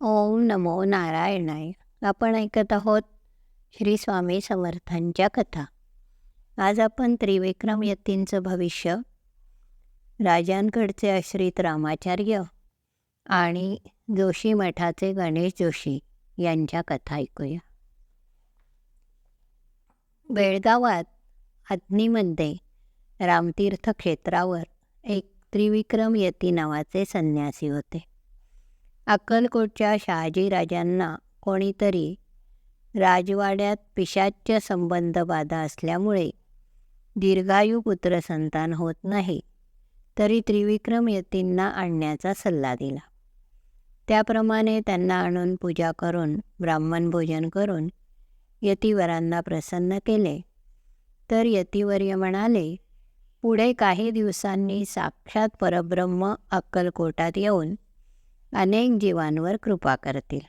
ओम नमो नारायणाय. आपण ऐकत आहोत श्री स्वामी समर्थांच्या कथा. आज आपण त्रिविक्रम यतींचं भविष्य राजांकडचे आश्रित रामाचार्य आणि जोशी मठाचे गणेश जोशी यांच्या कथा ऐकूया. बेळगावात आत्नीमध्ये रामतीर्थ क्षेत्रावर एक त्रिविक्रम यती नावाचे संन्यासी होते. अक्कलकोटच्या शहाजीराजांना कोणीतरी राजवाड्यात पिशाच्य संबंध बाधा असल्यामुळे दीर्घायू पुत्रसंतान होत नाही तरी त्रिविक्रम यतींना आणण्याचा सल्ला दिला. त्याप्रमाणे त्यांना आणून पूजा करून ब्राह्मण भोजन करून यतिवरांना प्रसन्न केले. तर यतिवर्य म्हणाले पुढे काही दिवसांनी साक्षात परब्रह्म अक्कलकोटात येऊन अनेक जीवांवर कृपा करतील.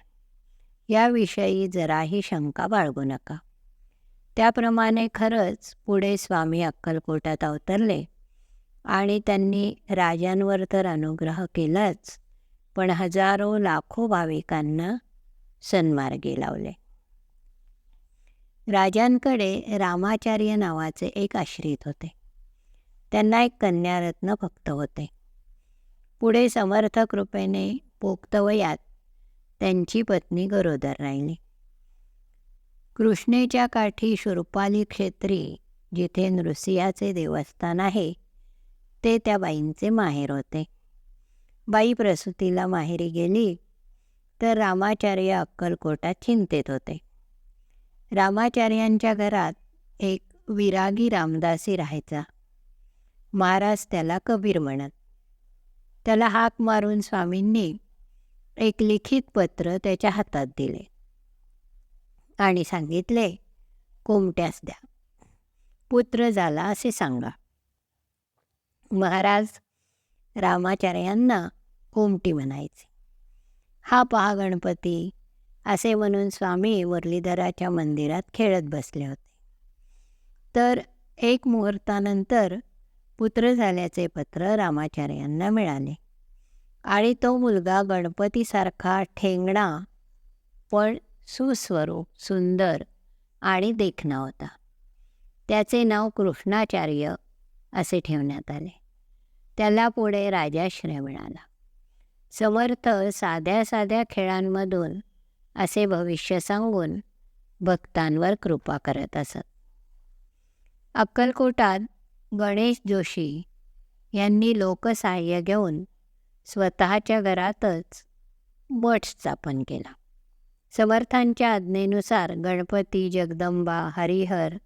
याविषयी जराही शंका बाळगू नका. त्याप्रमाणे खरंच पुढे स्वामी अक्कलकोटात अवतरले आणि त्यांनी राजांवर तर अनुग्रह केलाच पण हजारो लाखो भाविकांना सन्मार्गी लावले. राजांकडे रामाचार्य नावाचे एक आश्रित होते. त्यांना एक कन्यारत्न भक्त होते. पुढे समर्थ कृपेने पोक्तवयात. त्यांची पत्नी गरोदर राहिली. कृष्णेच्या काठी शुरपाली क्षेत्री जिथे नृसियाचे देवस्थान आहे ते त्या बाईंचे माहेर होते. बाई प्रसूतीला माहेरी गेली तर रामाचार्य अक्कलकोटात चिंतेत होते. रामाचार्यांच्या घरात एक विरागी रामदासी राहायचा. महाराज त्याला कबीर म्हणत त्याला हाक मारून स्वामींनी एक लिखित पत्र त्याच्या हातात दिले. आणि सांगितले कोमट्यास द्या. पुत्र झाला असे सांगा. महाराज रामाचार्यांना कोमटी म्हणायचे. हा पहा गणपती असे म्हणून स्वामी मुरलीधराच्या मंदिरात खेळत बसले होते. तर एक मुहूर्तानंतर पुत्र झाल्याचे पत्र रामाचार्यांना मिळाले. आणि तो मुलगा गणपतीसारखा ठेंगणा पण सुस्वरूप सुंदर आणि देखणा होता. त्याचे नाव कृष्णाचार्य असे ठेवण्यात आले. त्याला पुढे राजाश्रय मिळाला समर्थ साध्या साध्या खेळांमधून असे भविष्य सांगून भक्तांवर कृपा करत असत. अक्कलकोटात गणेश जोशी यांनी लोकसहाय्य घेऊन स्वतःच्या घरातच मठ स्थापन केला. समर्थांच्या आज्ञेनुसार गणपती जगदंबा हरिहर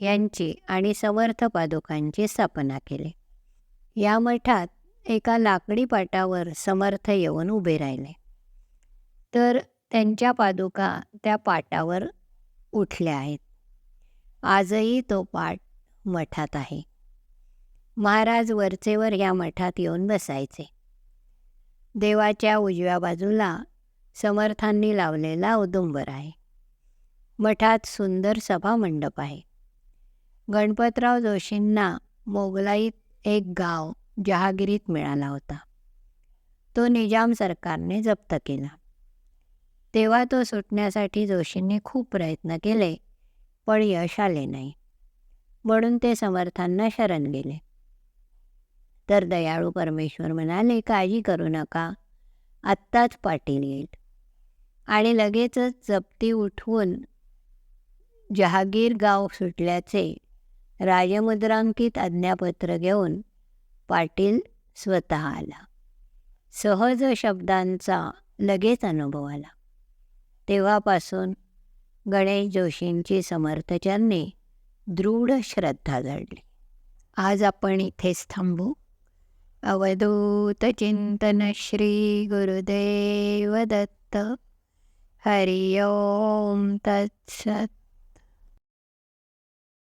यांची आणि समर्थ पादुकांची स्थापना केली. या मठात एका लाकडी पाटावर समर्थ येऊन उभे राहिले. तर त्यांच्या पादुका त्या पाटावर उठल्या आहेत. आजही तो पाठ मठात आहे. महाराज वरचेवर या मठात येऊन बसायचे. देवाच्या उजव्या बाजूला समर्थांनी लावलेला औदुंबर आहे. मठात सुंदर सभा मंडप आहे. गणपतराव जोशींना मोगलाईत एक गाव जहागिरीत मिळाला होता. तो निजाम सरकारने जप्त केला. तेव्हा तो सुटण्यासाठी जोशींनी खूप प्रयत्न केले पण यश आले नाही. म्हणून ते समर्थांना शरण गेले. तर दयाळू परमेश्वर म्हणाले काळजी करू नका आत्ताच पाटील येईल. आणि लगेचच जप्ती उठवून जहागीर गाव सुटल्याचे राजमुद्रांकित आज्ञापत्र घेऊन पाटील स्वतः आला. सहज शब्दांचा लगेच अनुभव आला. तेव्हापासून गणेश जोशींची समर्थजांनी दृढ श्रद्धा जडली. आज आपण इथेच थांबू. अवधूत चिंतन श्री गुरुदेव दत्त हरि ओम तत्सत।